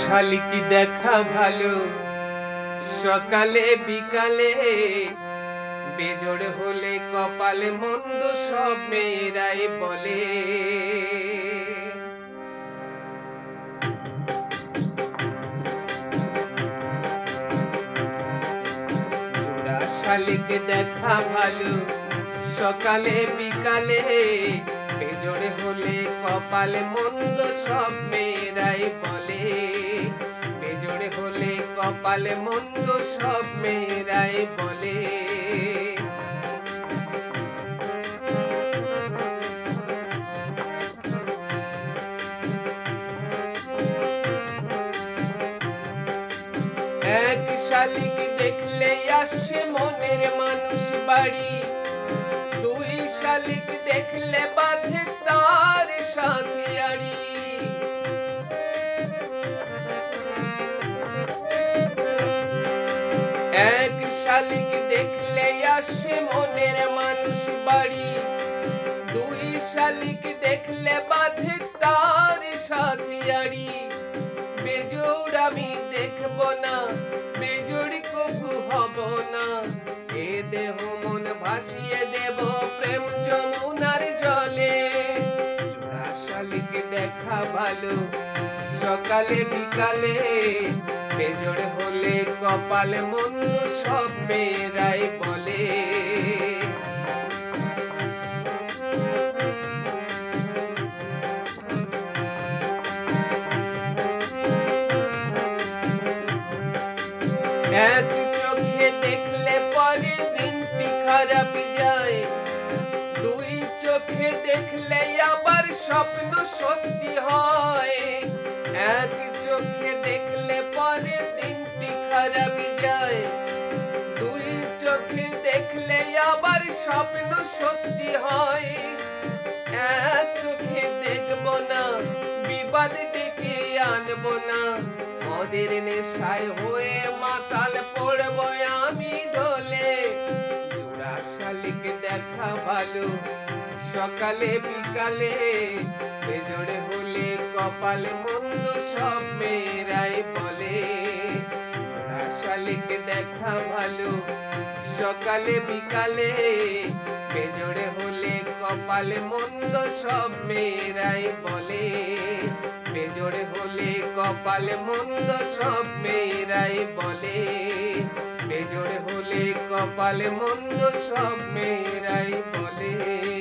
শালিকি দেখা ভালো? সকালে, বিকালে বেজোড় হলে কপালে মন্দ সব মেয়েরাই বলে। শালিকে দেখা ভালো, সকালে, বিকালে বেজোড়ে হলে কপালে মন্দ সব মেয়েরাই বলে। বেজোড়ে হলে কপালে মন্দ সব মেয়েরাই বলে। এক শালিক দেখলে আসে মনের মানুষ বাড়ি। দুই শালিক দেখলে বাঁধে তার সাথিয়ারি এক শালিক দেখলে আসে মনের মানুষ বাড়ি। দুই শালিক দেখলে দেখা ভালো। সকালে, বিকালে বেজোড় হলে কপালে মন্দ সব মেয়েরাই বলে। এক চোখে দেখলে পরে দিনটি খারাপ যায়। চোখে দেখলে আবার স্বপ্ন সত্যি হয়। এক চোখে দেখলে পরে দিনটি খারাপ যায়। দুই চোখে দেখলে আবার স্বপ্ন সত্যি হয়। এক চোখে দেখব না, বিবাদ ডেকে আনব না। ওদের নেশায় হয়ে মাতাল পড়ব আমি জোড়া শালিক দেখা ভালো। সকালে, বিকালে বেজোড়ে হলে কপালে মন্দ সব মেয়েরাই বলে। শালিক দেখা ভালো। সকালে, বিকালে বেজোড়ে হলে কপালে মন্দ সব মেয়েরাই বলে। বেজোড়ে হলে কপালে মন্দ সব মেয়েরাই বলে। বেজোড়ে হলে কপালে মন্দ সব মেয়েরাই বলে।